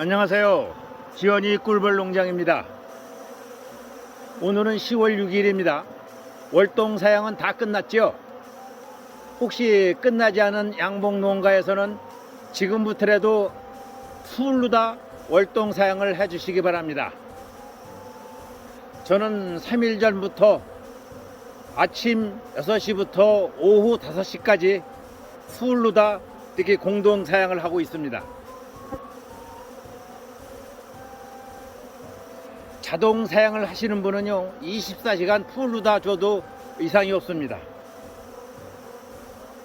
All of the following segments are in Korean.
안녕하세요. 지연이 꿀벌 농장입니다. 오늘은 10월 6일입니다. 월동 사양은 다 끝났죠? 혹시 끝나지 않은 양봉 농가에서는 지금부터라도 풀로다 월동 사양을 해주시기 바랍니다. 저는 3일 전부터 아침 6시부터 오후 5시까지 풀로다 이렇게 공동 사양을 하고 있습니다. 자동 사양을 하시는 분은요 24시간 풀로 다 줘도 이상이 없습니다.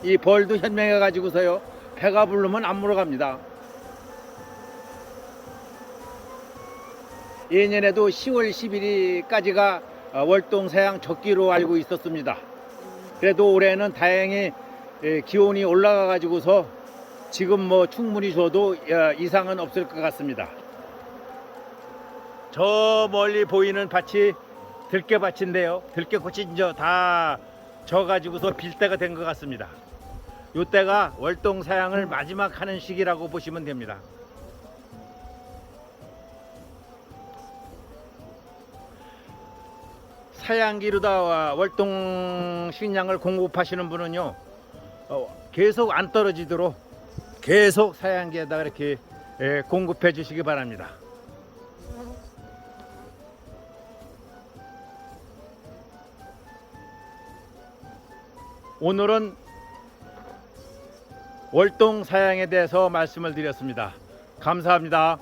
이 벌도 현명해 가지고서요 배가 부르면 안 물어갑니다. 예년에도 10월 11일까지가 어, 월동 사양 적기로 알고 있었습니다. 그래도 올해는 다행히 예, 기온이 올라가 가지고서 지금 뭐 충분히 줘도 어, 이상은 없을 것 같습니다 저 멀리 보이는 밭이 들깨밭인데요. 들깨꽃이 이제 다 져가지고서 빌 때가 된 것 같습니다. 요때가 월동 사양을 마지막 하는 시기라고 보시면 됩니다. 사양기로다 월동 식량을 공급하시는 분은요, 어, 계속 안 떨어지도록 계속 사양기에다 이렇게 예, 공급해 주시기 바랍니다. 오늘은 월동 사양에 대해서 말씀을 드렸습니다. 감사합니다.